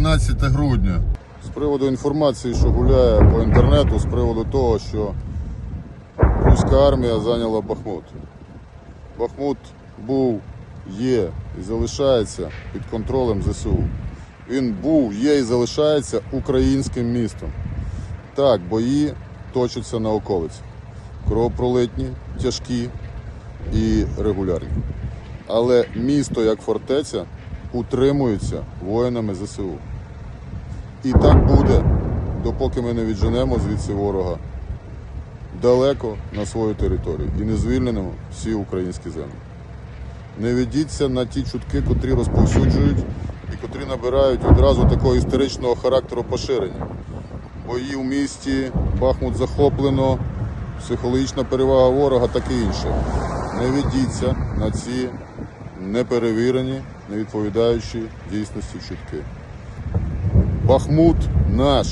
13 грудня. З приводу інформації, що гуляє по інтернету, з приводу того, що руська армія зайняла Бахмут. Бахмут був, є і залишається під контролем ЗСУ. Він був, є і залишається українським містом. Так, бої точаться на околиці. Кровопролитні, тяжкі і регулярні. Але місто як фортеця утримується воїнами ЗСУ. І так буде, допоки ми не відженемо звідси ворога далеко на свою територію і не звільнимо всі українські землі. Не ведіться на ті чутки, котрі розповсюджують і котрі набирають відразу такого історичного характеру поширення. Бої в місті, Бахмут захоплено, психологічна перевага ворога, таке інше. Не ведіться на ці неперевірені, не відповідаючі дійсності чутки. Бахмут наш.